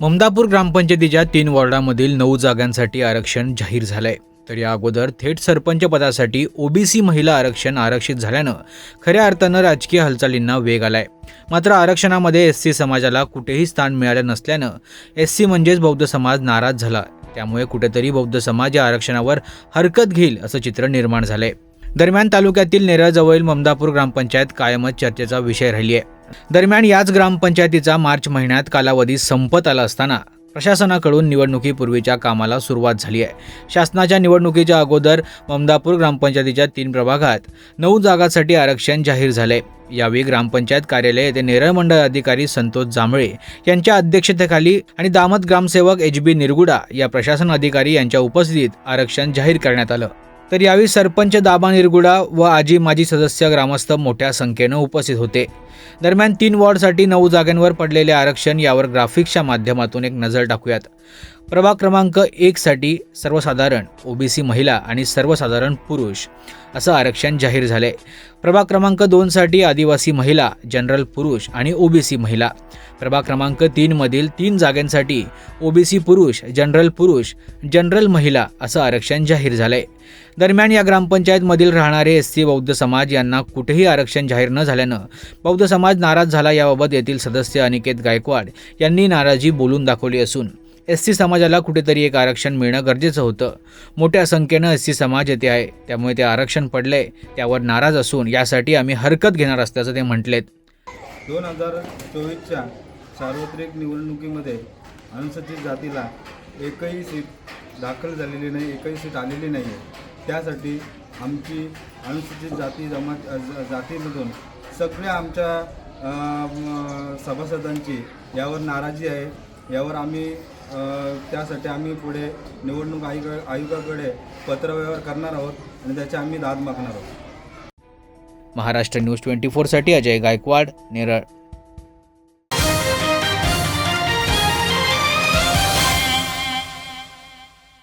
ममदापूर ग्रामपंचायतीच्या तीन वॉर्डामधील नऊ जागांसाठी आरक्षण जाहीर झालंय. तर या अगोदर थेट सरपंच पदासाठी ओबीसी महिला आरक्षण आरक्षित झाल्यानं खऱ्या अर्थानं राजकीय हालचालींना वेग आलाय. मात्र आरक्षणामध्ये एस सी समाजाला कुठेही स्थान मिळालं नसल्यानं एस सी म्हणजेच बौद्ध समाज नाराज झाला. त्यामुळे कुठेतरी बौद्ध समाज या आरक्षणावर हरकत घेईल असं चित्र निर्माण झालंय. दरम्यान तालुक्यातील नेरळजवळील ममदापूर ग्रामपंचायत कायमच चर्चेचा विषय राहिली आहे दरम्यान याच ग्रामपंचायतीचा मार्च महिन्यात कालावधी संपत आला असताना प्रशासनाकडून निवडणुकीपूर्वीच्या कामाला सुरुवात झाली आहे. शासनाच्या निवडणुकीच्या अगोदर ममदापूर ग्रामपंचायतीच्या तीन प्रभागात नऊ जागांसाठी आरक्षण जाहीर झाले. यावेळी ग्रामपंचायत कार्यालय येथे नेरळ मंडळ अधिकारी संतोष जांभळे यांच्या अध्यक्षतेखाली आणि दामत ग्रामसेवक एच बी निरगुडा या प्रशासन अधिकारी यांच्या उपस्थितीत आरक्षण जाहीर करण्यात आलं. तर यावेळी सरपंच दाबा निरगुडा व आजी माजी सदस्य ग्रामस्थ मोठ्या संख्येनं उपस्थित होते. दरम्यान तीन वॉर्डसाठी नऊ जागांवर पडलेले आरक्षण यावर ग्राफिक्सच्या माध्यमातून एक नजर टाकूयात. प्रभाग क्रमांक एकसाठी सर्वसाधारण ओबीसी महिला आणि सर्वसाधारण पुरुष असं आरक्षण जाहीर झालंय. प्रभाग क्रमांक दोनसाठी आदिवासी महिला जनरल पुरुष आणि ओबीसी महिला. प्रभाग क्रमांक तीनमधील तीन जागांसाठी ओबीसी पुरुष जनरल पुरुष जनरल महिला असं आरक्षण जाहीर झालंय. दरम्यान या ग्रामपंचायतमधील राहणारे एस सी बौद्ध समाज यांना कुठेही आरक्षण जाहीर न झाल्यानं बौद्ध समाज नाराज झाला याबाबत येथील सदस्य अनिकेत गायकवाड यांनी नाराजी बोलून दाखवली असून एस सी समाजाला कुठेतरी एक आरक्षण मिळणं गरजेचं होतं. मोठ्या संख्येनं एस सी समाज येथे आहे. त्यामुळे ते आरक्षण पडलंय. त्यावर नाराज असून यासाठी आम्ही हरकत घेणार असल्याचं ते म्हटलेत. दोन हजार चोवीसच्या सार्वत्रिक निवडणुकीमध्ये अनुसूचित जातीला एकही सीट दाखल झालेली नाही एकही सीट आलेली नाही आहे त्यासाठी आमची अनुसूचित जाती जमात जातीमधून सगळ्या आमच्या सभासदांची यावर नाराजी आहे. यावर आम्ही त्यासाठी आम्ही पुढे निवडणूक आयोग आयोगाकडे पत्रव्यवहार करणार आहोत आणि त्याची आम्ही दाद मागणार आहोत. महाराष्ट्र न्यूज ट्वेंटी फोरसाठी अजय गायकवाड नेरळ.